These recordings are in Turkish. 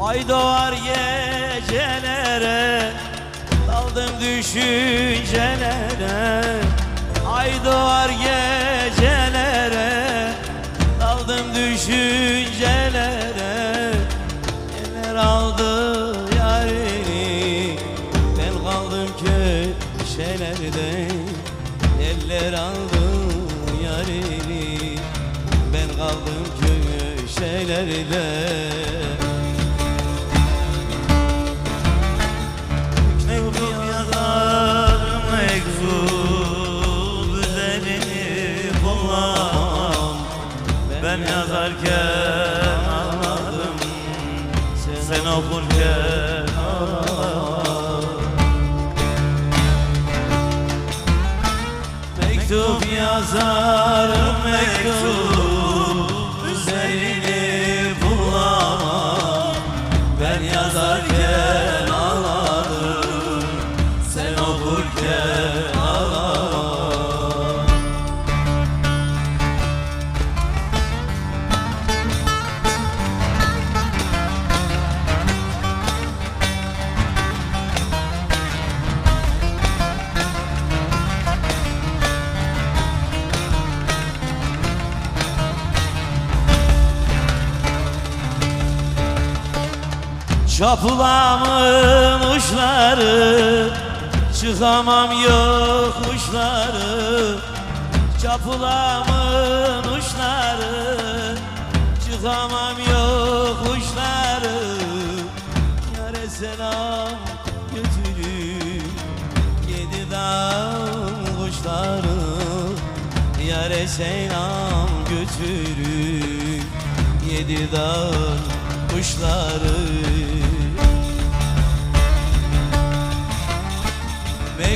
Ay doğar gecelere Daldım düşüncelere. Ay doğar gecelere Daldım düşüncelere. Eller aldı yarini Ben kaldım köşelerde. Eller aldı yarini Ben kaldım köşelerde Ben yazarken anladım. Sen okurken ağladım Mektup yazarım mektup Çapılamın uçları Çıkamam yokuşları Çapılamın uçları Çıkamam yokuşları Yare selam götürür Yedi dağ kuşları Yare selam götürür Yedi dağ kuşları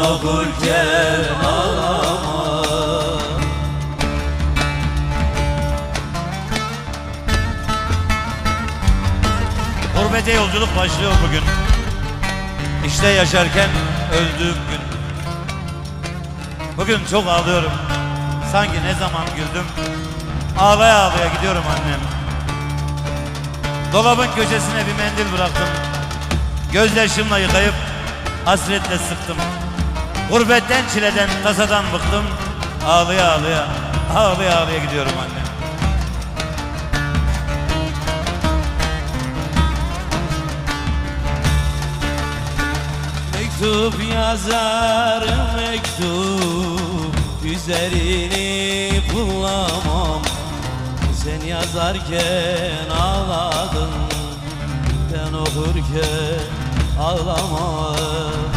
Sen okurken ağlama. Gurbete yolculuk başlıyor bugün. İşte yaşarken öldüğüm gün. Bugün çok ağlıyorum. Sanki ne zaman güldüm. Ağlaya ağlaya gidiyorum annem. Dolabın köşesine bir mendil bıraktım. Gözyaşımla yıkayıp hasretle sıktım Gurbetten çileden tasadan bıktım. Ağlaya ağlaya Ağlaya ağlaya gidiyorum annem Mektup yazarım mektup Üzerini bulamam. Sen yazarken ağladın Ben okurken ağlamadım